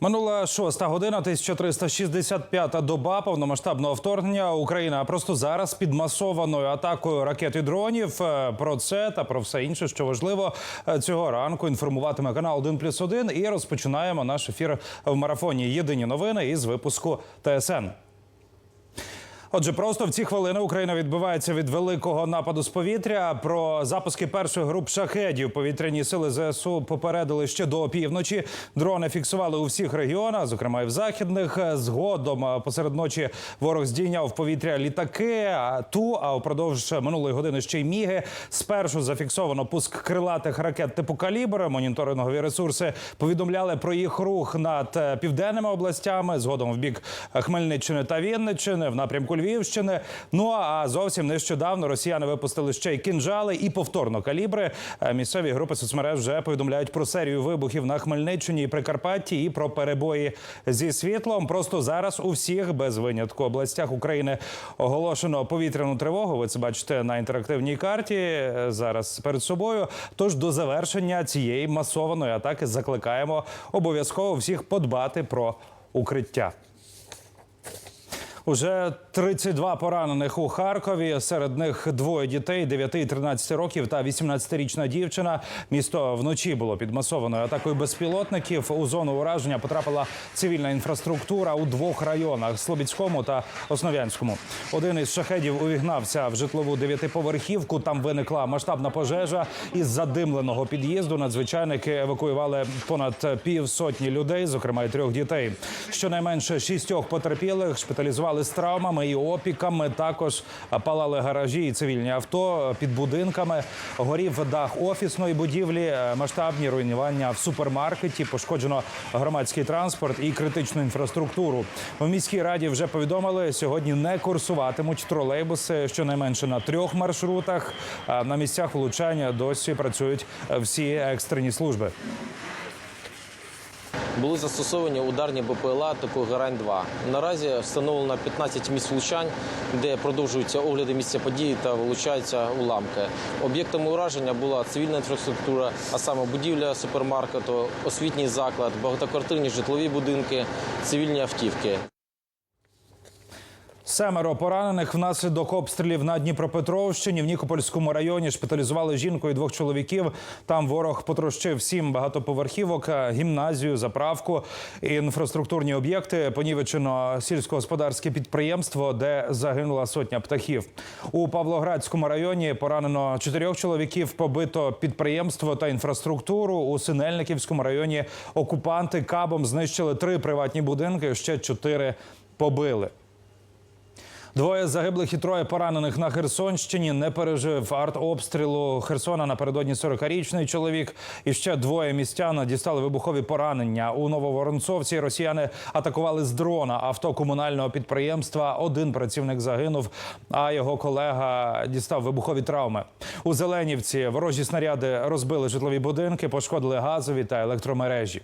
Минула шоста година, 1365-та доба повномасштабного вторгнення. Україна просто зараз під масованою атакою ракет і дронів. Е, Про це та про все інше, що важливо е, цього ранку. Інформуватиме канал 1+,1 і розпочинаємо наш ефір в марафоні. Єдині новини із випуску ТСН. Отже, просто в ці хвилини Україна відбивається від великого нападу з повітря. Про запуски перших груп шахедів повітряні сили ЗСУ попередили ще до опівночі. Дрони фіксували у всіх регіонах, зокрема і в західних. Згодом посеред ночі ворог здійняв в повітря літаки. А ту, а упродовж минулої години ще й міги. Спершу зафіксовано пуск крилатих ракет типу калібр. Моніторингові ресурси повідомляли про їх рух над е, південними областями. Згодом в бік Хмельниччини та Вінниччини, в напрямку Львівщини. Ну а зовсім нещодавно росіяни випустили ще й кінжали і повторно калібри. Е, Місцеві групи соцмереж вже повідомляють про серію вибухів на Хмельниччині і Прикарпатті і про перебої зі світлом. Просто зараз у всіх без винятку областях України оголошено повітряну тривогу. Ви це бачите на інтерактивній карті е, зараз перед собою. Тож до завершення цієї масованої атаки закликаємо обов'язково всіх подбати про укриття. Уже 32 поранених у Харкові. Серед них двоє дітей 9 і 13 років та 18-річна дівчина. Місто вночі було під масованою атакою безпілотників. У зону ураження потрапила цивільна інфраструктура у двох районах Слобідському та Основ'янському. Один із шахедів увігнався в житлову дев'ятиповерхівку. Там виникла масштабна пожежа. Із задимленого під'їзду надзвичайники евакуювали понад півсотні людей, зокрема й трьох дітей. Щонайменше шістьох потерпілих шпиталізували з травмами і опіками. Також палали гаражі і цивільні авто під будинками. Горів дах офісної будівлі, масштабні руйнування в супермаркеті. Пошкоджено громадський транспорт і критичну інфраструктуру. У міській раді вже повідомили, сьогодні не курсуватимуть тролейбуси щонайменше на трьох маршрутах. А На місцях влучання досі працюють всі екстрені служби. Були застосовані ударні БПЛА типу Герань-2. Наразі встановлено 15 місць влучань, де продовжуються огляди місця події та вилучаються уламки. Об'єктами ураження була цивільна інфраструктура, а саме будівля супермаркету, освітній заклад, багатоквартирні житлові будинки, цивільні автівки. Семеро поранених внаслідок обстрілів на Дніпропетровщині. В Нікопольському районі шпиталізували жінку і двох чоловіків. Там ворог потрощив сім багатоповерхівок, гімназію, заправку, інфраструктурні об'єкти. Понівечено сільськогосподарське підприємство, де загинула сотня птахів. У Павлоградському районі поранено чотирьох чоловіків. Побито підприємство та інфраструктуру. У Синельниківському районі окупанти кабом знищили три приватні будинки. Ще чотири побили. Двоє загиблих і троє поранених на Херсонщині не пережив артобстрілу Херсона напередодні 40-річний чоловік. І ще двоє містян дістали вибухові поранення. У Нововоронцовці росіяни атакували з дрона авто комунального підприємства. Один працівник загинув, а його колега дістав вибухові травми. У Зеленівці ворожі снаряди розбили житлові будинки, пошкодили газові та електромережі.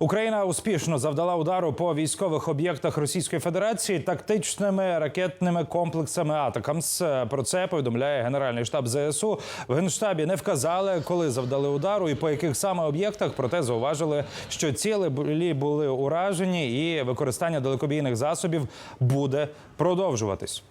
Україна успішно завдала удару по військових об'єктах Російської Федерації тактичними ракетними комплексами Атакамс. Про це повідомляє Генеральний штаб ЗСУ. В генштабі не вказали, коли завдали удару і по яких саме об'єктах. Проте зауважили, що цілі були уражені, і використання далекобійних засобів буде продовжуватись.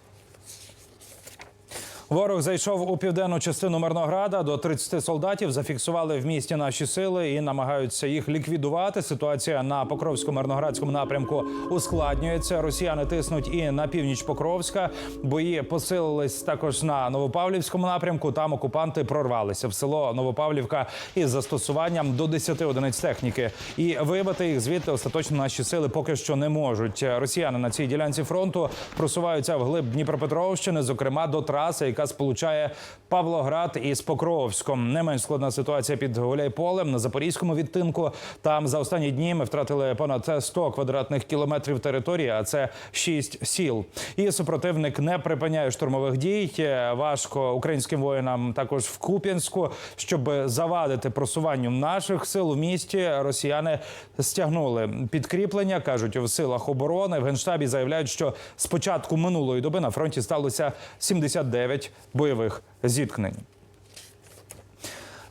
Ворог зайшов у південну частину Мирнограда. До 30 солдатів зафіксували в місті наші сили і намагаються їх ліквідувати. Ситуація на Покровсько-Мирноградському напрямку ускладнюється. Росіяни тиснуть і на північ Покровська. Бої посилились також на Новопавлівському напрямку. Там окупанти прорвалися в село Новопавлівка із застосуванням до 10 одиниць техніки. І вибити їх звідти остаточно наші сили поки що не можуть. Росіяни на цій ділянці фронту просуваються вглиб Дніпропетровщини, зокрема до траси, яка сполучає Павлоград із Покровськом. Не менш складна ситуація під Гуляйполем на запорізькому відтинку. Там за останні дні ми втратили понад 100 квадратних кілометрів території, а це 6 сіл. І супротивник не припиняє штурмових дій. Важко українським воїнам також в Куп'янську, щоб завадити просуванню наших сил у місті. Росіяни стягнули підкріплення, кажуть в силах оборони. В генштабі заявляють, що з початку минулої доби на фронті сталося 79 бойових зіткнень.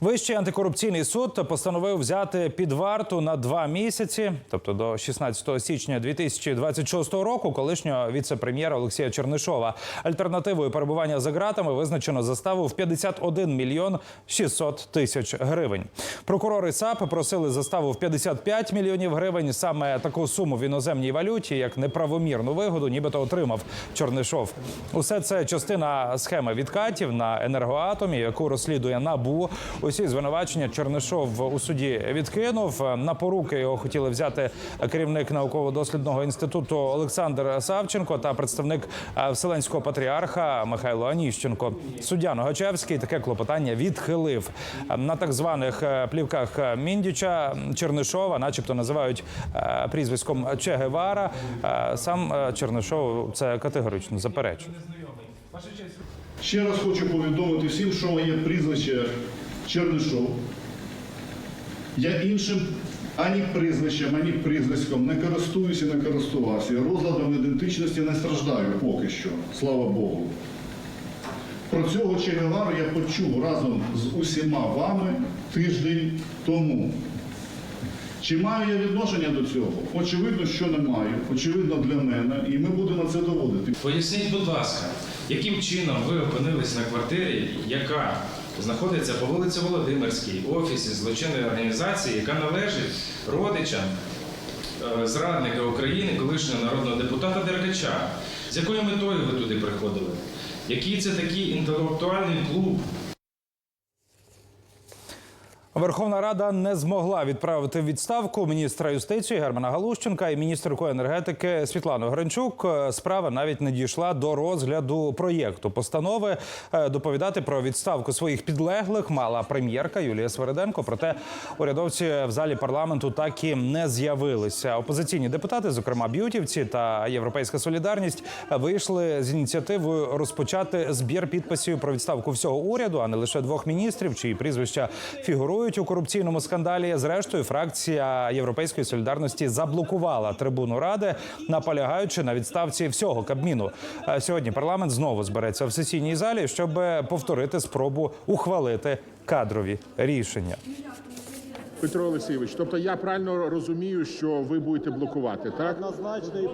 Вищий антикорупційний суд постановив взяти під варту на два місяці, тобто до 16 січня 2026 року, колишнього віце-прем'єра Олексія Чернишова. Альтернативою перебування за ґратами визначено заставу в 51 мільйон 600 тисяч гривень. Прокурори САП просили заставу в 55 мільйонів гривень. Саме таку суму в іноземній валюті, як неправомірну вигоду, нібито отримав Чернишов. Усе це частина схеми відкатів на енергоатомі, яку розслідує набу. Усі звинувачення Чернишов у суді відкинув. На поруки його хотіли взяти керівник науково-дослідного інституту Олександр Савченко та представник е, Вселенського патріарха Михайло Аніщенко. Суддя Ногачевський таке клопотання відхилив. На так званих е, плівках Міндіча Чернишова, начебто, називають е, прізвиськом Че Гевара. Е, Сам е, Чернишов це категорично заперечує. Ще раз хочу повідомити всім, що моє прізвище Чернишов. Я іншим ані прізвищем, ані прізвиськом не користуюся і не користувався. Розладом ідентичності не страждаю поки що, слава Богу. Про цього Че я почув разом з усіма вами тиждень тому. Чи маю я відношення до цього? Очевидно, що не маю. Очевидно для мене, і ми будемо це доводити. Поясніть, будь ласка, яким чином ви опинились на квартирі, яка знаходиться по вулиці Володимирській, офісі злочинної організації, яка належить родичам е, зрадника України, колишнього народного депутата Деркача? З якою метою ви туди приходили? Який це такий інтелектуальний клуб? Верховна Рада не змогла відправити відставку міністра юстиції Германа Галущенка і міністерку енергетики Світлану Гринчук. Справа навіть не дійшла до розгляду проєкту постанови. Е, Доповідати про відставку своїх підлеглих мала прем'єрка Юлія Свериденко. Проте урядовці в залі парламенту так і не з'явилися. Опозиційні депутати, зокрема б'ютівці та Європейська Солідарність, вийшли з ініціативою розпочати збір підписів про відставку всього уряду, а не лише двох міністрів, чиї прізвища фігурують у корупційному скандалі. Зрештою, фракція Європейської солідарності заблокувала трибуну ради, наполягаючи на відставці всього кабміну. Е, Сьогодні парламент знову збереться в сесійній залі, щоб повторити спробу ухвалити кадрові рішення. Петро Олексійович, тобто я правильно розумію, що ви будете блокувати, так?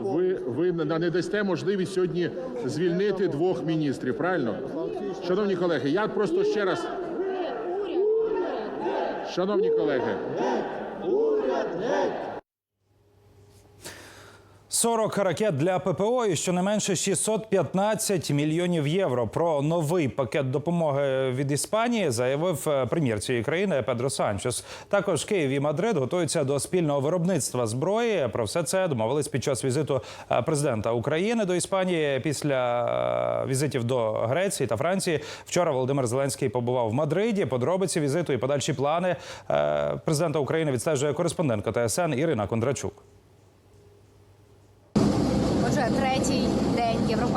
Ви, ви не дасте можливість сьогодні звільнити двох міністрів, правильно? Шановні колеги, я просто ще раз. Шановні колеги, 40 ракет для ППО і щонайменше 615 мільйонів євро. Про новий пакет допомоги від Іспанії заявив е, прем'єр цієї країни Педро Санчес. Також Київ і Мадрид готуються до спільного виробництва зброї. Про все це домовились під час візиту е, президента України до Іспанії. Після е, візитів до Греції та Франції вчора Володимир Зеленський побував в Мадриді. Подробиці візиту і подальші плани президента України відстежує кореспондентка ТСН Ірина Кондрачук.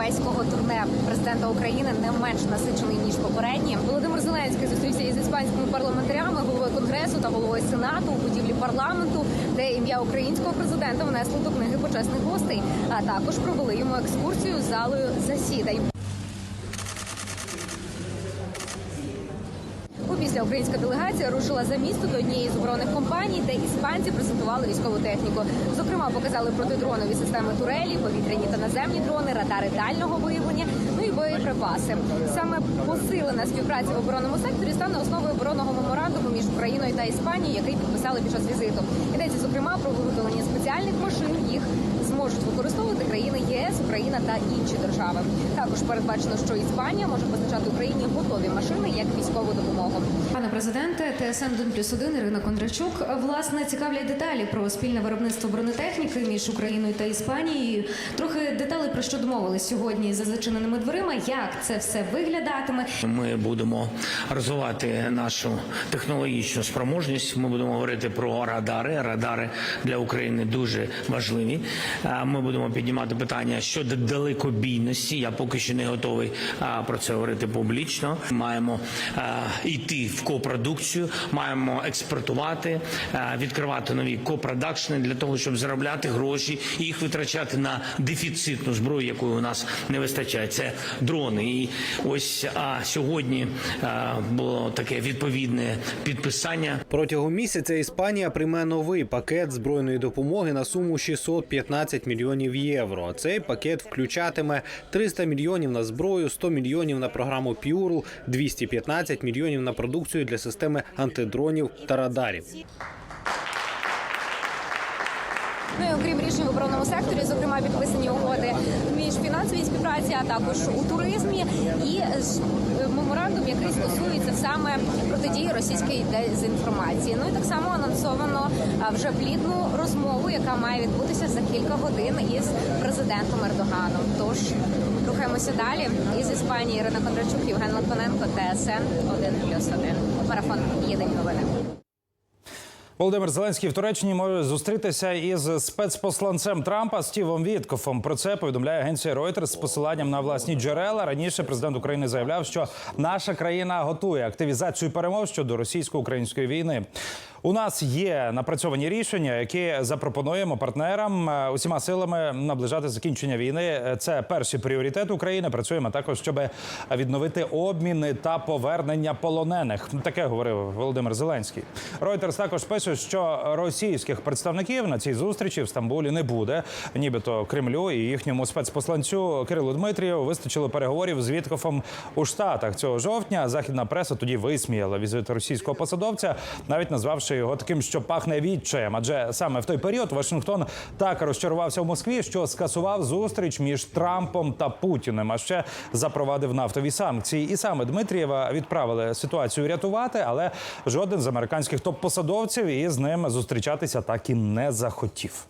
Європейського турне президента України не менш насичений ніж попередні. Володимир Зеленський зустрівся із іспанськими парламентарями, головою конгресу та головою сенату у будівлі парламенту, де ім'я українського президента внесли до книги почесних гостей. А також провели йому екскурсію залою засідань. Опісля українська делегація рушила за місто до однієї з оборонних компаній, де іспанці презентували військову техніку. Зокрема, показали протидронові системи турелі, повітряні та наземні дрони, радари дальнього виявлення, ну і боєприпаси. Саме посилена співпраця в оборонному секторі стане основою оборонного меморандуму між Україною та Іспанією, який підписали під час візиту. Йдеться зокрема про виготовлення спеціальних машин. Їх зможуть використовувати країни ЄС, Україна та інші держави. Також передбачено, що Іспанія може постачати Україні готові машини як військову допомогу. Пане президенте, ТСН 1 плюс 1, Ірина Кондрачук. Власне, цікавлять деталі про спільне виробництво бронетехніки між Україною та Іспанією. Трохи деталей про що домовились сьогодні за зачиненими дверима. Як це все виглядатиме? Ми будемо розвивати нашу технологічну спроможність. Ми будемо говорити про радари. Радари для України дуже важливі. Ми будемо піднімати питання щодо далекобійності. Я поки що не готовий про це говорити публічно. Маємо йти в копродукцію, маємо експортувати, відкривати нові копродакшни для того, щоб заробляти гроші і їх витрачати на дефіцитну зброю, якої у нас не вистачає. Це дрони. І ось а, сьогодні було таке відповідне підписання. Протягом місяця Іспанія прийме новий пакет збройної допомоги на суму 615 мільйонів євро. Цей пакет включатиме 300 мільйонів на зброю, 100 мільйонів на програму Пюрл, 215 мільйонів на продукцію для системи антидронів та радарів. Ну і окрім рішень в оборонному секторі, зокрема підписані угоди фінансовій а також у туризмі, і ж- меморандум, який стосується саме протидії російської дезінформації. Ну і так само анонсовано вже плідну розмову, яка має відбутися за кілька годин із президентом Ердоганом. Тож рухаємося далі. Із Іспанії Ірина Кондрачук, Євген Литвиненко, ТСН 1+,1. Марафон Єдині новини. Володимир Зеленський в Туреччині може зустрітися із спецпосланцем Трампа Стівом Віткофом. Про це повідомляє агенція Reuters з посиланням на власні джерела. Раніше президент України заявляв, що наша країна готує активізацію перемов щодо російсько-української війни. У нас є напрацьовані рішення, які запропонуємо партнерам е, усіма силами наближати закінчення війни. Е, Це перший пріоритет України. Працюємо також, щоб відновити обміни та повернення полонених. Таке говорив Володимир Зеленський. Reuters також пише, що російських представників на цій зустрічі в Стамбулі не буде. Нібито Кремлю і їхньому спецпосланцю Кирилу Дмитрієву вистачило переговорів з Віткофом у Штатах цього жовтня. Західна преса тоді висміяла візит російського посадовця, навіть назвавши його таким, що пахне відчаєм. Адже саме в той період Вашингтон так розчарувався в Москві, що скасував зустріч між Трампом та Путіним. А ще запровадив нафтові санкції. І саме Дмитрієва відправили ситуацію рятувати, але жоден з американських топ-посадовців із ним зустрічатися так і не захотів.